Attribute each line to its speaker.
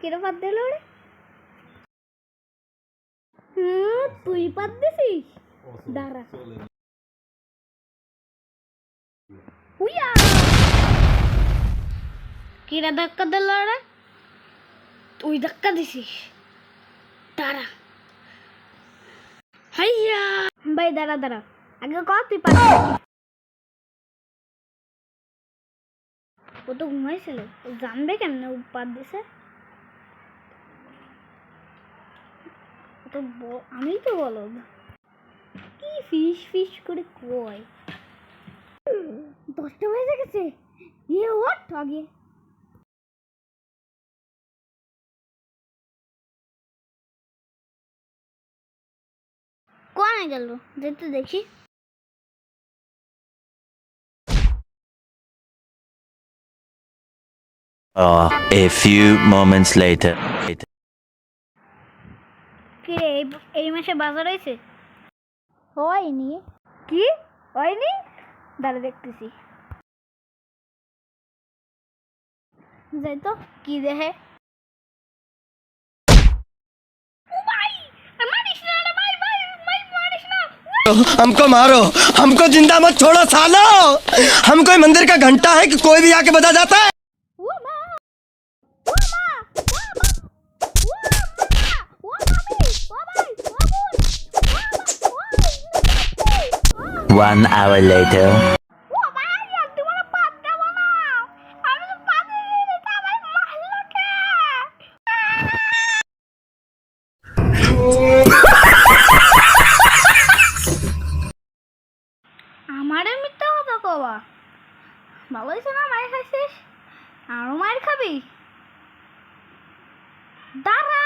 Speaker 1: কিরে পাত দিল রে? হুম, তুই পাত দিছিস? দাঁড়া। হুইয়া কিরা ধাক্কা দিল রে? তুই ধাক্কা দিছিস। দাঁড়া। হাইয়া! ভাই দাঁড়া দাঁড়া। আগে কর তুই পাত ও তো ঘুমাইছিল। ও জানবে কেমনে ও পাত দিছে তো আমি তো বলো কি ফিস ফিস করে কয়। দশটা বেজে গেছে। ইয়ে ওঠ আগে। কোনে গেল? যেতে দেখি।
Speaker 2: Uh, a few moments later.
Speaker 1: কি রে এই এই মাসে বাজার হয়েছে হয়নি কি হয়নি দাঁড়া দেখতেছি যাই তো কি দেখে ও ভাই, আর মারিস না রে ভাই, ভাই, ভাই, মারিস না।
Speaker 3: हमको मारो हमको जिंदा मत छोड़ो सालो हम कोई मंदिर का घंटा है कि कोई भी आके बजा जाता है
Speaker 2: One hour later.
Speaker 1: কথা কবা। ভালো হয়েছে না মায়ের খাইছিস? আরও মায়ের খাবি? দাঁড়া